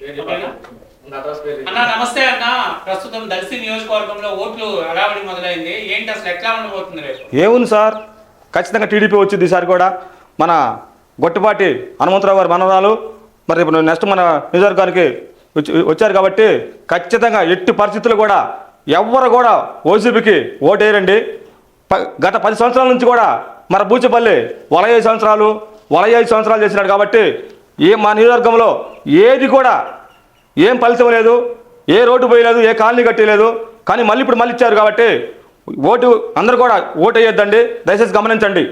అన్న నమస్తే అన్న. ప్రస్తుతం దర్శి నియోజకవర్గంలో ఓట్లు హడావిడి మొదలైంది. ఏంటి అసలు ఎట్లా ఉండబోతుంది రేపు? ఏముంది సార్? ఖచ్చితంగా టీడీపీ వచ్చింది ఈసారి కూడా. మన గొట్టిపాటి హనుమంతరావు గారి మనవరాలు మరి ఇప్పుడు నెక్స్ట్ మన నియోజకవర్గానికి వచ్చి వచ్చారు కాబట్టి ఖచ్చితంగా ఎట్టి పరిస్థితులు కూడా ఎవ్వరు కూడా ఓసీపీకి ఓటేయరండి. గత పది సంవత్సరాల నుంచి కూడా మన బూచిపల్లి వలయ ఐదు సంవత్సరాలు వలయ ఐదు సంవత్సరాలు చేసినాడు కాబట్టి ఏ మా నియోజకవర్గంలో ఏది కూడా ఏం ఫలితం లేదు ఏ రోడ్డు పోయలేదు ఏ కాలనీ కట్టలేదు కానీ మళ్ళీ ఇప్పుడు మళ్ళీ ఇచ్చారు కాబట్టి ఓటు అందరూ కూడా ఓటు వేయొద్దండి దయచేసి గమనించండి.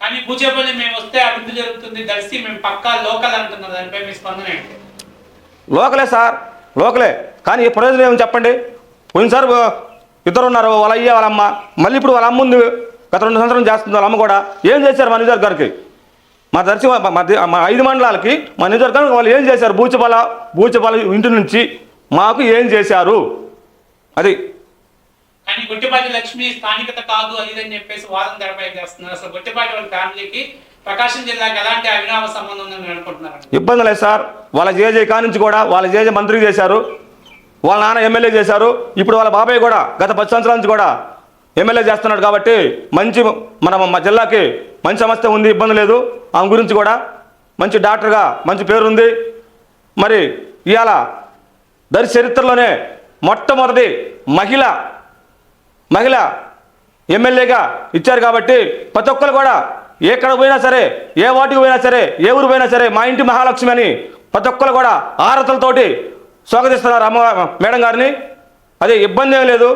కానీ పూచేపల్లి మేము వస్తే అభివృద్ధి జరుగుతుంది దర్శి మేము పక్కా లోకల్ అంటున్నారు దానిపై మీ స్పందన ఏంటి? లోకలే సార్ లోకలే. కానీ ఈ ప్రయోజనం ఏమని చెప్పండి? పోయినసారి ఇద్దరు ఉన్నారు వాళ్ళ అయ్య వాళ్ళ అమ్మ. మళ్ళీ ఇప్పుడు వాళ్ళ అమ్మ ఉంది గత రెండు సంవత్సరం చేస్తుంది వాళ్ళ అమ్మ కూడా. ఏం చేశారు మా నియోజకవర్గానికి? మా దర్శి మా- ఐదు మండలాలకి మా నియోజకవర్గానికి వాళ్ళు ఏం చేశారు? బూచపాల బూచపాల ఇంటి నుంచి మాకు ఏం చేశారు? అది. కానీ గొట్టిపాటి లక్ష్మి స్థానికత కాదు అది అని చెప్పేసి వాదన తెరపై చేస్తున్నారు. అసలు గొట్టిపాటి వాళ్ళ ఫ్యామిలీకి ప్రకాశం జిల్లాకి ఎలాంటి అవినావ సంబంధం ఉందని అనుకుంటున్నారు ఇబ్బంది లేదు సార్. వాళ్ళ జేజే కానుంచి కూడా వాళ్ళ జేజే మంత్రి చేశారు. వాళ్ళ నాన్న ఎమ్మెల్యే చేశారు. ఇప్పుడు వాళ్ళ బాబాయ్ కూడా గత పది సంవత్సరాల నుంచి కూడా ఎమ్మెల్యే చేస్తున్నాడు కాబట్టి మంచి మన మా జిల్లాకి మంచి సమస్య ఉంది ఇబ్బంది లేదు. ఆమె గురించి కూడా మంచి డాక్టర్గా మంచి పేరు ఉంది మరి ఇవాళ దరి చరిత్రలోనే మొట్టమొదటి మహిళ మహిళ ఎమ్మెల్యేగా ఇచ్చారు కాబట్టి ప్రతి ఒక్కరు కూడా ఎక్కడ పోయినా సరే ఏ వాటికి పోయినా సరే ఏ ఊరు పోయినా సరే మా ఇంటి మహాలక్ష్మి అని ప్రతి ఒక్కరు కూడా ఆరతలతోటి స్వాగతిస్తున్నారు అమ్మ మేడం గారిని. అదే ఇబ్బంది ఏం లేదు.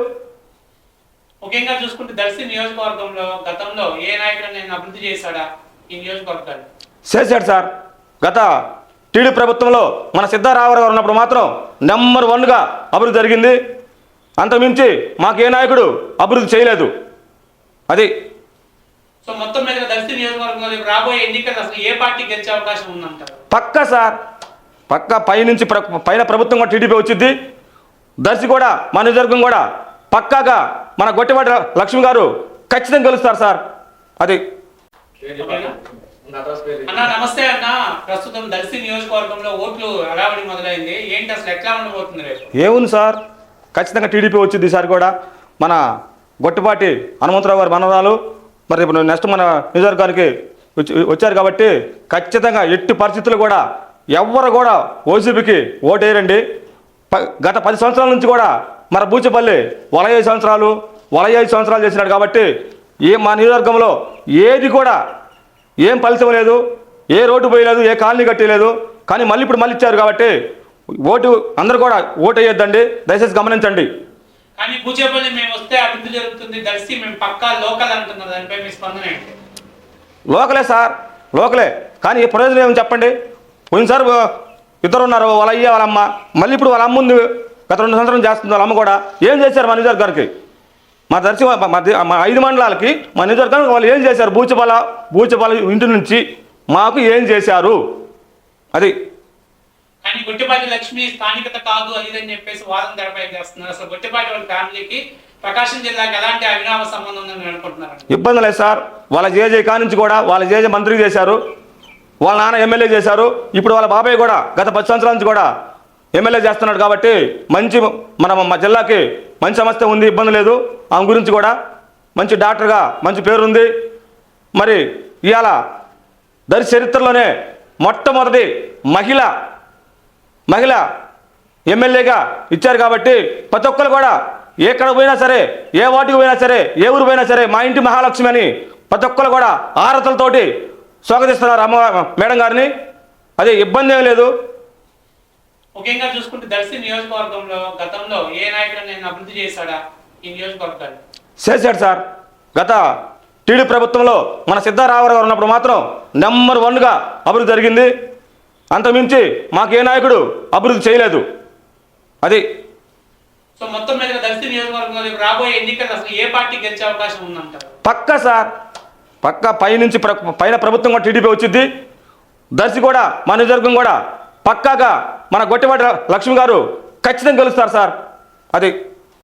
ముఖ్యంగా చూసుకుంటే దర్శి నియోజకవర్గంలో గతంలో ఏ నాయకుడు నేను అభివృద్ధి చేశాడా ఈ నియోజకవర్గాన్ని? చేశాడు సార్ గత టీడీ ప్రభుత్వంలో మన సిద్ధారామరావు గారు ఉన్నప్పుడు మాత్రం నెంబర్ వన్గా అభివృద్ధి జరిగింది. అంతమించి మాకు ఏ నాయకుడు అభివృద్ధి చేయలేదు. అది సో మొత్తం మీద దర్శి నియోజకవర్గంలో రాబోయే ఎన్నికలు అసలు ఏ పార్టీ గెలిచే అవకాశం ఉందంటారు? పక్క సార్ పక్క పైనుంచి పైన ప్రభుత్వం కూడా టీడీపీ వచ్చింది దర్శి కూడా మా నియోజకవర్గం కూడా పక్కాగా మన గొట్టివాటి లక్ష్మి గారు ఖచ్చితంగా గెలుస్తారు సార్. అది. అన్న నమస్తే అన్న. ప్రస్తుతం దర్శి నియోజకవర్గంలో ఓట్లు హడావిడి మొదలైంది. ఏంటి అసలు ఎట్లా ఉండబోతుంది రేపు? ఏముంది సార్? ఖచ్చితంగా టీడీపీ వచ్చింది ఈసారి కూడా. మన గొట్టిపాటి హనుమంతరావు గారి మనవరాలు మరి ఇప్పుడు నెక్స్ట్ మన నియోజకవర్గానికి వచ్చి వచ్చారు కాబట్టి ఖచ్చితంగా ఎట్టి పరిస్థితులు కూడా ఎవ్వరు కూడా ఓసీపీకి ఓటేయరండి. ప- గత పది సంవత్సరాల నుంచి కూడా మన బూచిపల్లి వలయ ఐదు సంవత్సరాలు వలయ ఐదు సంవత్సరాలు చేసినాడు కాబట్టి ఏ మా నియోజకవర్గంలో ఏది కూడా ఏం ఫలితం లేదు ఏ రోడ్డు పోయలేదు ఏ కాలనీ కట్టలేదు. కానీ మళ్ళీ ఇప్పుడు మళ్ళీ ఇచ్చారు కాబట్టి ఓటు అందరూ కూడా ఓటు వేయొద్దండి. దయచేసి గమనించండి. కానీ పూచేపల్లి మేము వస్తే అభివృద్ధి జరుగుతుంది దర్శి మేము పక్కా లోకల్ అంటున్నారు. దానిపై మీ స్పందన లోకలే సార్ లోకలే. కానీ ఈ ప్రయోజనం ఏమని చెప్పండి? పోయినసారి ఇద్దరు ఉన్నారు వాళ్ళ అయ్య వాళ్ళ అమ్మ మళ్ళీ ఇప్పుడు వాళ్ళ అమ్మ ఉంది. గత రెండు సంవత్సరం చేస్తుంది వాళ్ళ అమ్మ కూడా. ఏం చేశారు మా నియోజకవర్గానికి? మా దర్శి మా- ఐదు మండలాలకి మా నియోజకవర్గానికి వాళ్ళు ఏం చేశారు? బూచపాల బూచపాల ఇంటి నుంచి మాకు ఏం చేశారు? అది. కానీ గొట్టిపాటి లక్ష్మి స్థానికత కాదు అది ఇది అని చెప్పేసి వాదన తెరపై చేస్తున్నారు. అసలు గొట్టిపాటి వాళ్ళ ఫ్యామిలీకి ప్రకాశం జిల్లాకి ఎలాంటి అవినావ సంబంధం ఉందని అనుకుంటున్నారు ఇబ్బంది లేదు సార్. వాళ్ళ జేజే కానుంచి కూడా వాళ్ళ జేజే మంత్రి చేశారు. వాళ్ళ నాన్న ఎమ్మెల్యే చేశారు. ఇప్పుడు వాళ్ళ బాబాయ్ కూడా గత పది సంవత్సరాల నుంచి కూడా ఎమ్మెల్యే చేస్తున్నాడు కాబట్టి మంచి మన మా జిల్లాకి మంచి సమస్య ఉంది ఇబ్బంది లేదు. ఆమె గురించి కూడా మంచి డాక్టర్గా మంచి పేరుంది మరి ఇవాళ దరి చరిత్రలోనే మొట్టమొదటి మహిళ మహిళ ఎమ్మెల్యేగా ఇచ్చారు కాబట్టి ప్రతి ఒక్కరు కూడా ఎక్కడ పోయినా సరే ఏ వాటికి పోయినా సరే ఏ ఊరు పోయినా సరే మా ఇంటి మహాలక్ష్మి అని ప్రతి ఒక్కరు కూడా ఆరతలతోటి స్వాగతిస్తున్నారు అమ్మ మేడం గారిని. అదే ఇబ్బంది ఏం లేదు. ముఖ్యంగా చూసుకుంటే దర్శి నియోజకవర్గంలో గతంలో ఏ నాయకుడు నేను అభివృద్ధి చేశాడా ఈ నియోజకవర్గాన్ని చేశాడు సార్ గత టీడీ ప్రభుత్వంలో మన సిద్ధారామరావు గారు ఉన్నప్పుడు మాత్రం నెంబర్ వన్గా అభివృద్ధి జరిగింది. అంతమించి మాకు ఏ నాయకుడు అభివృద్ధి చేయలేదు. అది. సో మొత్తం మీద దర్శి నియోజకవర్గంలో రాబోయే ఎన్నికలు అసలు ఏ పార్టీ గెలిచే అవకాశం ఉందంటారు? పక్క సార్. పక్క పైనుంచి పైన ప్రభుత్వం కూడా టీడీపీ వచ్చింది దర్శి కూడా మా నియోజకవర్గం కూడా పక్కాగా మన గొట్టివాటి లక్ష్మి గారు ఖచ్చితంగా గెలుస్తారు సార్. అది